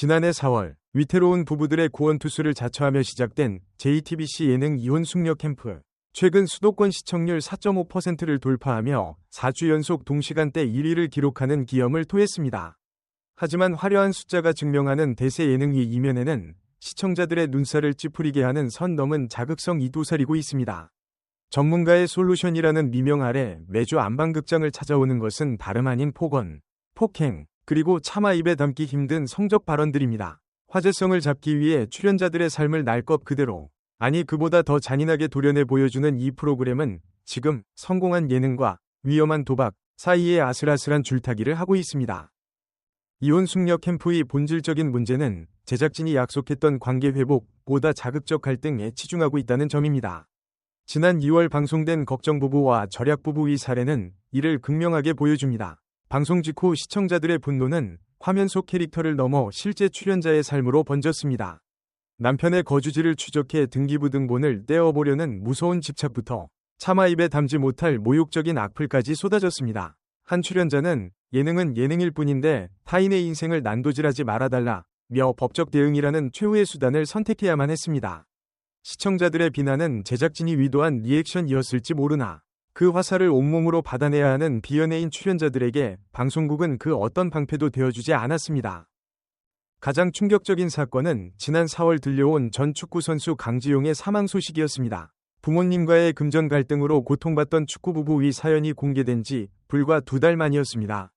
지난해 4월 위태로운 부부들의 구원투수를 자처하며 시작된 JTBC 예능 이혼 숙녀 캠프. 최근 수도권 시청률 4.5%를 돌파하며 4주 연속 동시간대 1위를 기록하는 기염을 토했습니다. 하지만 화려한 숫자가 증명하는 대세 예능이 이면에는 시청자들의 눈살을 찌푸리게 하는 선 넘은 자극성이 도사리고 있습니다. 전문가의 솔루션이라는 미명 아래 매주 안방극장을 찾아오는 것은 다름 아닌 폭언, 폭행, 그리고 차마 입에 담기 힘든 성적 발언들입니다. 화제성을 잡기 위해 출연자들의 삶을 날 것 그대로, 아니 그보다 더 잔인하게 도려내 보여주는 이 프로그램은 지금 성공한 예능과 위험한 도박 사이에 아슬아슬한 줄타기를 하고 있습니다. 이혼 숙녀 캠프의 본질적인 문제는 제작진이 약속했던 관계 회복보다 자극적 갈등에 치중하고 있다는 점입니다. 지난 2월 방송된 걱정 부부와 절약 부부의 사례는 이를 극명하게 보여줍니다. 방송 직후 시청자들의 분노는 화면 속 캐릭터를 넘어 실제 출연자의 삶으로 번졌습니다. 남편의 거주지를 추적해 등기부등본을 떼어보려는 무서운 집착부터 차마 입에 담지 못할 모욕적인 악플까지 쏟아졌습니다. 한 출연자는 예능은 예능일 뿐인데 타인의 인생을 난도질하지 말아달라 며 법적 대응이라는 최후의 수단을 선택해야만 했습니다. 시청자들의 비난은 제작진이 위도한 리액션이었을지 모르나 그 화살을 온몸으로 받아내야 하는 비연예인 출연자들에게 방송국은 그 어떤 방패도 되어주지 않았습니다. 가장 충격적인 사건은 지난 4월 들려온 전 축구 선수 강지용의 사망 소식이었습니다. 부모님과의 금전 갈등으로 고통받던 축구 부부의 사연이 공개된 지 불과 두 달 만이었습니다.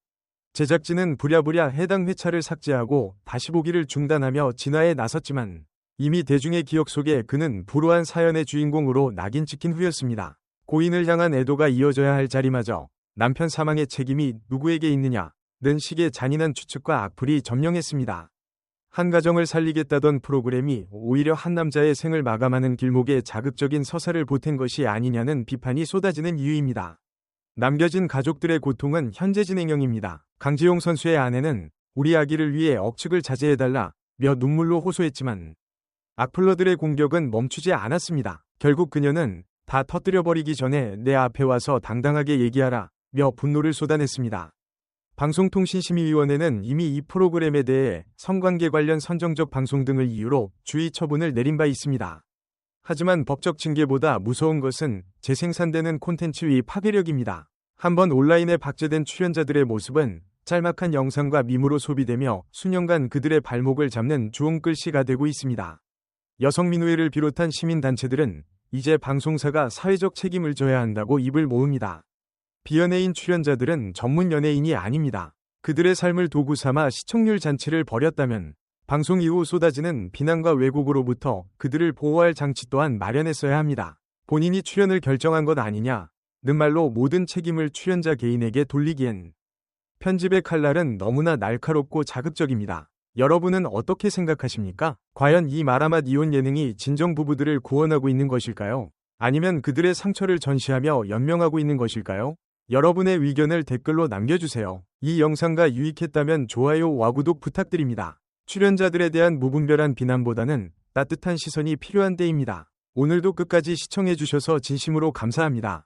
제작진은 부랴부랴 해당 회차를 삭제하고 다시 보기를 중단하며 진화에 나섰지만 이미 대중의 기억 속에 그는 불우한 사연의 주인공으로 낙인 찍힌 후였습니다. 고인을 향한 애도가 이어져야 할 자리마저 남편 사망의 책임이 누구에게 있느냐 는 식의 잔인한 추측과 악플이 점령했습니다. 한 가정을 살리겠다던 프로그램이 오히려 한 남자의 생을 마감하는 길목에 자극적인 서사를 보탠 것이 아니냐는 비판이 쏟아지는 이유입니다. 남겨진 가족들의 고통은 현재 진행형입니다. 강지용 선수의 아내는 우리 아기를 위해 억측을 자제해달라 며 눈물로 호소했지만 악플러들의 공격은 멈추지 않았습니다. 결국 그녀는 다 터뜨려버리기 전에 내 앞에 와서 당당하게 얘기하라 며 분노를 쏟아냈습니다. 방송통신심의위원회는 이미 이 프로그램에 대해 성관계 관련 선정적 방송 등을 이유로 주의 처분을 내린 바 있습니다. 하지만 법적 징계보다 무서운 것은 재생산되는 콘텐츠의 파괴력입니다. 한번 온라인에 박제된 출연자들의 모습은 짤막한 영상과 밈으로 소비되며 수년간 그들의 발목을 잡는 주홍글씨가 되고 있습니다. 여성민우회를 비롯한 시민단체들은 이제 방송사가 사회적 책임을 져야 한다고 입을 모읍니다. 비연예인 출연자들은 전문 연예인이 아닙니다. 그들의 삶을 도구 삼아 시청률 잔치를 벌였다면 방송 이후 쏟아지는 비난과 왜곡으로부터 그들을 보호할 장치 또한 마련했어야 합니다. 본인이 출연을 결정한 것 아니냐? 는 말로 모든 책임을 출연자 개인에게 돌리기엔 편집의 칼날은 너무나 날카롭고 자극적입니다. 여러분은 어떻게 생각하십니까? 과연 이 마라맛 이혼 예능이 진정 부부들을 구원하고 있는 것일까요? 아니면 그들의 상처를 전시하며 연명하고 있는 것일까요? 여러분의 의견을 댓글로 남겨주세요. 이 영상과 유익했다면 좋아요와 구독 부탁드립니다. 출연자들에 대한 무분별한 비난보다는 따뜻한 시선이 필요한 때입니다. 오늘도 끝까지 시청해주셔서 진심으로 감사합니다.